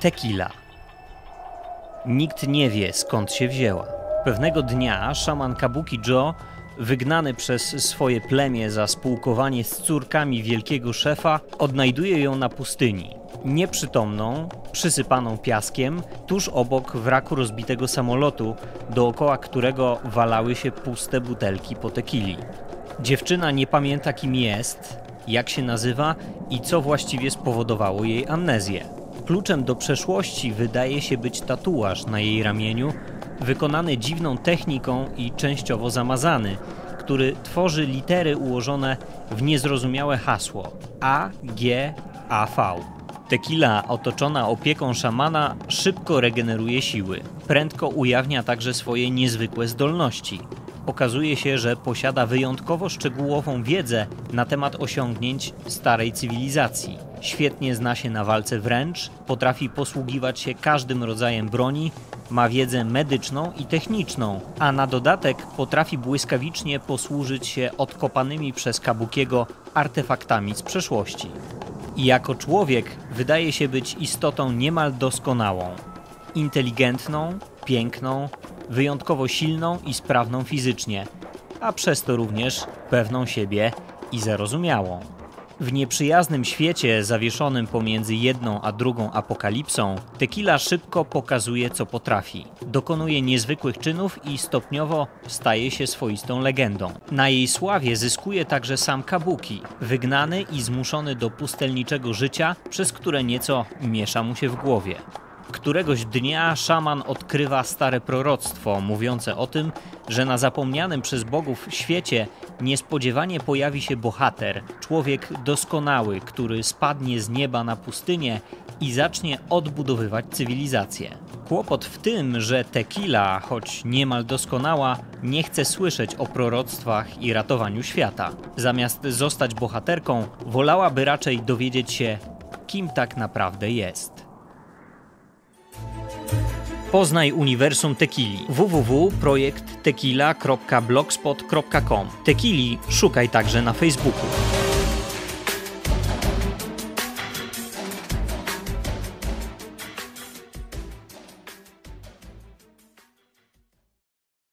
Tequila. Nikt nie wie skąd się wzięła. Pewnego dnia szaman Kabuki Joe, wygnany przez swoje plemię za spółkowanie z córkami wielkiego szefa, odnajduje ją na pustyni. Nieprzytomną, przysypaną piaskiem, tuż obok wraku rozbitego samolotu, dookoła którego walały się puste butelki po tekili. Dziewczyna nie pamięta kim jest, jak się nazywa i co właściwie spowodowało jej amnezję. Kluczem do przeszłości wydaje się być tatuaż na jej ramieniu, wykonany dziwną techniką i częściowo zamazany, który tworzy litery ułożone w niezrozumiałe hasło A, G, A, V. Tequila otoczona opieką szamana szybko regeneruje siły. Prędko ujawnia także swoje niezwykłe zdolności. Okazuje się, że posiada wyjątkowo szczegółową wiedzę na temat osiągnięć starej cywilizacji. Świetnie zna się na walce wręcz, potrafi posługiwać się każdym rodzajem broni, ma wiedzę medyczną i techniczną, a na dodatek potrafi błyskawicznie posłużyć się odkopanymi przez Kabukiego artefaktami z przeszłości. I jako człowiek wydaje się być istotą niemal doskonałą. Inteligentną, piękną, wyjątkowo silną i sprawną fizycznie, a przez to również pewną siebie i zarozumiałą. W nieprzyjaznym świecie zawieszonym pomiędzy jedną a drugą apokalipsą, Tequila szybko pokazuje, co potrafi. Dokonuje niezwykłych czynów i stopniowo staje się swoistą legendą. Na jej sławie zyskuje także sam Kabuki, wygnany i zmuszony do pustelniczego życia, przez które nieco miesza mu się w głowie. Któregoś dnia szaman odkrywa stare proroctwo mówiące o tym, że na zapomnianym przez bogów świecie niespodziewanie pojawi się bohater, człowiek doskonały, który spadnie z nieba na pustynię i zacznie odbudowywać cywilizację. Kłopot w tym, że Tequila, choć niemal doskonała, nie chce słyszeć o proroctwach i ratowaniu świata. Zamiast zostać bohaterką, wolałaby raczej dowiedzieć się, kim tak naprawdę jest. Poznaj uniwersum Tequili. www.projekttequila.blogspot.com Tequili szukaj także na Facebooku.